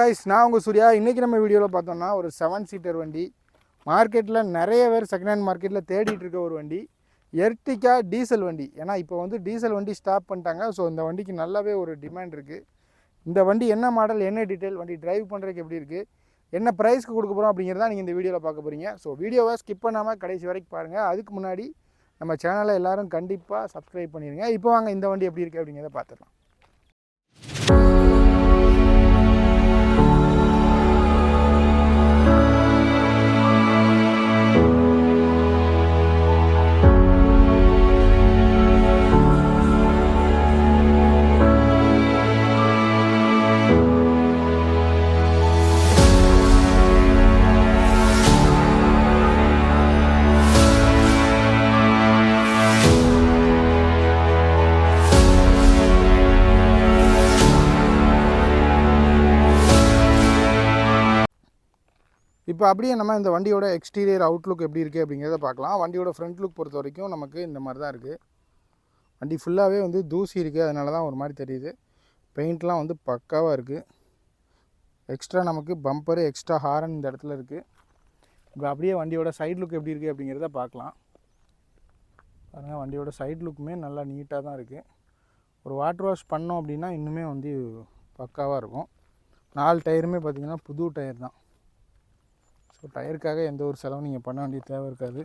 guys நான் உங்கள் சூர்யா. இன்றைக்கி நம்ம வீடியோவில் பார்த்தோம்னா ஒரு செவன் சீட்டர் வண்டி. மார்க்கெட்டில் நிறைய பேர் செகண்ட் ஹேண்ட் மார்க்கெட்டில் தேடிட்டு இருக்க ஒரு வண்டி. எர்டிகா டீசல் வண்டி. ஏன்னா இப்போ வந்து டீசல் வண்டி ஸ்டாப் பண்ணிட்டாங்க. ஸோ இந்த வண்டிக்கு நல்லாவே ஒரு டிமாண்ட் இருக்குது இந்த வண்டி என்ன மாடல் என்ன டீட்டெயில் வண்டி டிரைவ் பண்ணுறதுக்கு எப்படி இருக்குது என்ன ப்ரைஸ்க்கு கொடுக்க போகிறோம் அப்படிங்கிறத நீங்கள் இந்த வீடியோவில் பார்க்க போகிறீங்க ஸோ வீடியோவை ஸ்கிப் பண்ணாமல் கடைசி வரைக்கும் பாருங்கள் அதுக்கு முன்னாடி நம்ம சேனலை எல்லோரும் கண்டிப்பாக சப்ஸ்கிரைப் பண்ணிடுங்க இப்போ வாங்க இந்த வண்டி எப்படி இருக்குது அப்படிங்கிறத பார்த்துடலாம். இப்போ அப்படியே நம்ம இந்த வண்டியோட எக்ஸ்டீரியர் அவுட்லுக் எப்படி இருக்குது அப்படிங்கிறத பார்க்கலாம். வண்டியோட ஃப்ரண்ட் லுக் பொறுத்த வரைக்கும் நமக்கு இந்த மாதிரி தான் இருக்குது வண்டி ஃபுல்லாகவே வந்து தூசி இருக்குது அதனால தான் ஒரு மாதிரி தெரியுது. பெயிண்ட்லாம் வந்து பக்காவாக இருக்குது எக்ஸ்ட்ரா நமக்கு பம்பரு எக்ஸ்ட்ரா ஹாரன் இந்த இடத்துல இருக்குது இப்போ அப்படியே வண்டியோட சைடு லுக் எப்படி இருக்குது அப்படிங்கிறத பார்க்கலாம். பாருங்கள் வண்டியோட சைடு லுக்குமே நல்லா நீட்டாக தான் இருக்குது ஒரு வாட்டர் வாஷ் பண்ணோம் அப்படின்னா இன்னுமே வந்து பக்காவாக இருக்கும். நாலு டயருமே பார்த்திங்கன்னா புது டயர் தான். ஸோ டயருக்காக எந்த ஒரு செலவும் நீங்கள் பண்ண வேண்டிய தேவை இருக்காது.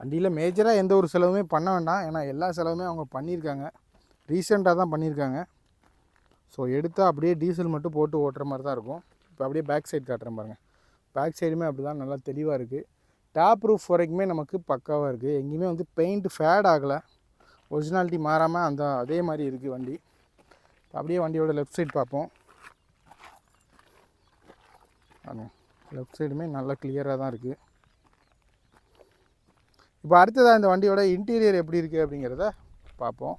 வண்டியில் மேஜராக எந்த ஒரு செலவுமே பண்ண வேண்டாம். ஏன்னா எல்லா செலவுமே அவங்க பண்ணியிருக்காங்க. ரீசெண்டாக தான் பண்ணியிருக்காங்க. ஸோ எடுத்தால் அப்படியே டீசல் மட்டும் போட்டு ஓட்டுற மாதிரி தான் இருக்கும். இப்போ அப்படியே பேக் சைடு காட்டுறேன் பாருங்கள் பேக் சைடுமே அப்படி தான் நல்லா தெளிவாக இருக்குது டேப் ரூஃப் வரைக்குமே நமக்கு பக்காவாக இருக்குது எங்கேயுமே வந்து பெயிண்ட் ஃபேட் ஆகலை. ஒரிஜினாலிட்டி மாறாமல் அந்த அதே மாதிரி இருக்குது வண்டி. அப்படியே வண்டியோட லெஃப்ட் சைடு பார்ப்போம். லெஃப்ட் சைடுமே நல்லா கிளியராக தான் இருக்குது இப்போ அடுத்ததாக இந்த வண்டியோட இன்டீரியர் எப்படி இருக்குது அப்படிங்கிறத பார்ப்போம்.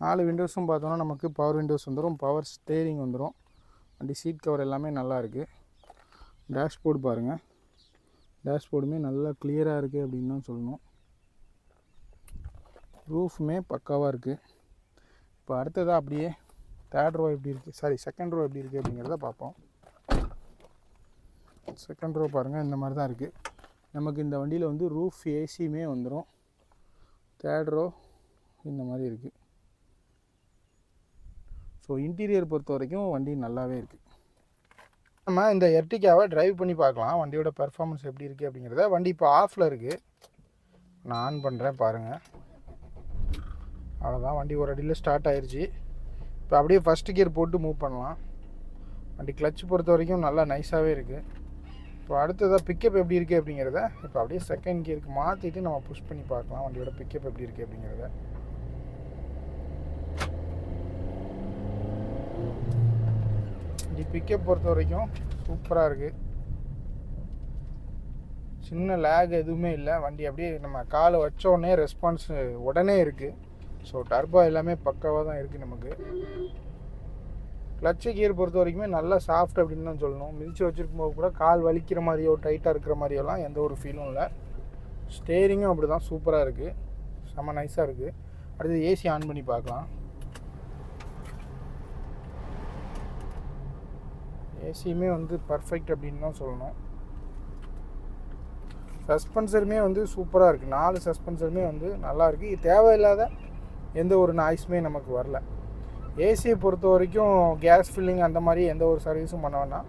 நாலு விண்டோஸும் பார்த்தோன்னா நமக்கு பவர் விண்டோஸ் வந்துடும் பவர் ஸ்டேரிங் வந்துடும் வண்டி சீட் கவர் எல்லாமே நல்லா இருக்குது டேஷ்போர்டு பாருங்கள் டேஷ்போர்டுமே நல்லா கிளியராக இருக்குது அப்படின்னு தான் சொல்லணும். ரூஃபுமே பக்காவாக இருக்குது இப்போ அடுத்ததாக அப்படியே தேர்ட் ரோ எப்படி இருக்குது சாரி செகண்ட் ரோ எப்படி இருக்குது அப்படிங்கிறத பார்ப்போம். செகண்ட் ரோ பாருங்கள் இந்த மாதிரி தான் இருக்குது நமக்கு இந்த வண்டியில் வந்து ரூஃப் ஏசியுமே வந்துடும் தேர்ட் ரோ இந்த மாதிரி இருக்குது ஸோ இன்டீரியர் பொறுத்த வரைக்கும் வண்டி நல்லாவே இருக்குது நம்ம இந்த எர்டிகாவை டிரைவ் பண்ணி பார்க்கலாம். வண்டியோட பெர்ஃபார்மன்ஸ் எப்படி இருக்குது அப்படிங்கிறத. வண்டி இப்போ ஆஃபில் இருக்குது நான் ஆன் பண்ணுறேன் பாருங்கள் அவ்வளோதான் வண்டி ஒரு அடியில் ஸ்டார்ட் ஆயிடுச்சு இப்போ அப்படியே ஃபஸ்ட்டு கியர் போட்டு மூவ் பண்ணலாம். வண்டி கிளச் பொறுத்த வரைக்கும் நல்லா நைஸாகவே இருக்குது இப்போ அடுத்ததாக பிக்கப் எப்படி இருக்குது அப்படிங்கிறத இப்போ அப்படியே செகண்ட் கியருக்கு மாற்றிட்டு நம்ம புஷ் பண்ணி பார்க்கலாம். வண்டியோட பிக்கப் எப்படி இருக்குது அப்படிங்கிறத. வண்டி பிக்கப் பொறுத்த வரைக்கும் சூப்பராக இருக்குது சின்ன லேக் எதுவுமே இல்லை. வண்டி அப்படியே நம்ம காலை வச்ச உடனே ரெஸ்பான்ஸ் உடனே இருக்குது ஸோ டர்போ எல்லாமே பக்காவாக தான் இருக்குது நமக்கு. கிளச்சு கியர் பொறுத்த வரைக்குமே நல்லா சாஃப்ட் அப்படின்னு தான் சொல்லணும். மிதிச்சு வச்சுருக்கும் போது கூட கால் வலிக்கிற மாதிரியோ டைட்டாக இருக்கிற மாதிரியோலாம் எந்த ஒரு ஃபீலும் இல்லை. ஸ்டேரிங்கும் அப்படி தான் சூப்பராக இருக்குது செம்ம நைஸாக இருக்குது அடுத்து ஏசி ஆன் பண்ணி பார்க்கலாம். ஏசியுமே வந்து பர்ஃபெக்ட் அப்படின்னு தான் சொல்லணும். சஸ்பென்சருமே வந்து சூப்பராக இருக்குது நாலு சஸ்பென்சருமே வந்து நல்லா இருக்குது தேவையில்லாத எந்த ஒரு நாய்ஸுமே நமக்கு வரல. ஏசியை பொறுத்த வரைக்கும் கேஸ் ஃபில்லிங் அந்த மாதிரி எந்த ஒரு சர்வீஸும் பண்ண வேணாம்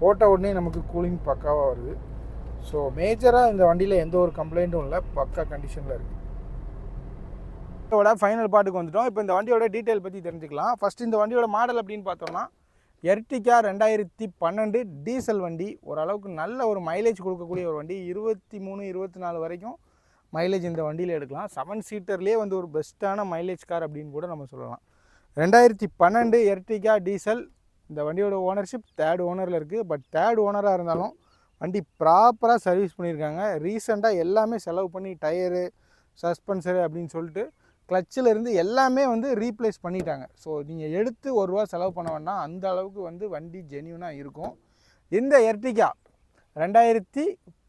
போட்ட உடனே நமக்கு கூலிங் பக்காவாக வருது. ஸோ மேஜராக இந்த வண்டியில் எந்த ஒரு கம்ப்ளைண்ட்டும் இல்லை. பக்கா கண்டிஷனில் இருக்குது இதோட ஃபைனல் பாட்டுக்கு வந்துட்டோம். இப்போ இந்த வண்டியோட டீட்டெயில் பற்றி தெரிஞ்சுக்கலாம். ஃபஸ்ட் இந்த வண்டியோட மாடல் அப்படின்னு பார்த்தோம்னா எர்டிகா ரெண்டாயிரத்தி பன்னெண்டு டீசல் வண்டி. ஓரளவுக்கு நல்ல ஒரு மைலேஜ் கொடுக்கக்கூடிய ஒரு வண்டி. இருபத்தி மூணு இருபத்தி நாலு வரைக்கும் மைலேஜ் இந்த வண்டியில் எடுக்கலாம். செவன் சீட்டர்லேயே வந்து ஒரு பெஸ்ட்டான மைலேஜ் கார் அப்படின்னு கூட நம்ம சொல்லலாம். ரெண்டாயிரத்தி பன்னெண்டு எர்டிகா டீசல். இந்த வண்டியோட ஓனர்ஷிப் தேர்ட் ஓனரில் இருக்குது பட் தேர்ட் ஓனராக இருந்தாலும் வண்டி ப்ராப்பராக சர்வீஸ் பண்ணியிருக்காங்க. ரீசெண்டாக எல்லாமே செலவு பண்ணி டயரு சஸ்பென்சரு அப்படின்னு சொல்லிட்டு கிளச்சில் இருந்து எல்லாமே வந்து ரீப்ளேஸ் பண்ணிட்டாங்க. ஸோ நீங்கள் எடுத்து ஒரு ரூபா செலவு பண்ண வேண்டாம். அந்த அளவுக்கு வந்து வண்டி ஜென்யூனாக இருக்கும். இந்த எர்டிகா ரெண்டாயிரத்தி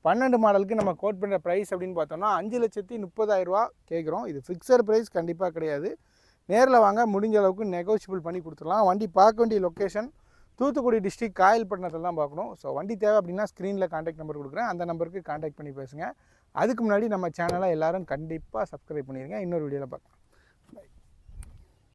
பன்னெண்டு மாடலுக்கு நம்ம கோட் பண்ணுற ப்ரைஸ் அப்படின்னு பார்த்தோம்னா அஞ்சு லட்சத்தி முப்பதாயிரரூவா கேட்குறோம். இது ஃபிக்ஸட் ப்ரைஸ் கண்டிப்பாக கிடையாது. நேரில் வாங்க முடிஞ்ச அளவுக்கு நெகோஷியபிள் பண்ணி கொடுத்துடலாம். வண்டி பார்க்க வேண்டிய லொக்கேஷன் தூத்துக்குடி டிஸ்ட்ரிக் காயல்பட்டினத்தில் தான் பார்க்கணும். ஸோ வண்டி தேவை அப்படின்னா ஸ்க்ரீனில் காண்டாக்ட் நம்பர் கொடுக்குறேன். அந்த நம்பருக்கு காண்டாக்ட் பண்ணி பேசுங்க. அதுக்கு முன்னாடி நம்ம சேனலை எல்லாரும் கண்டிப்பாக சப்ஸ்கிரைப் பண்ணிடுங்க இன்னொரு வீடியோவில் பார்க்கலாம்.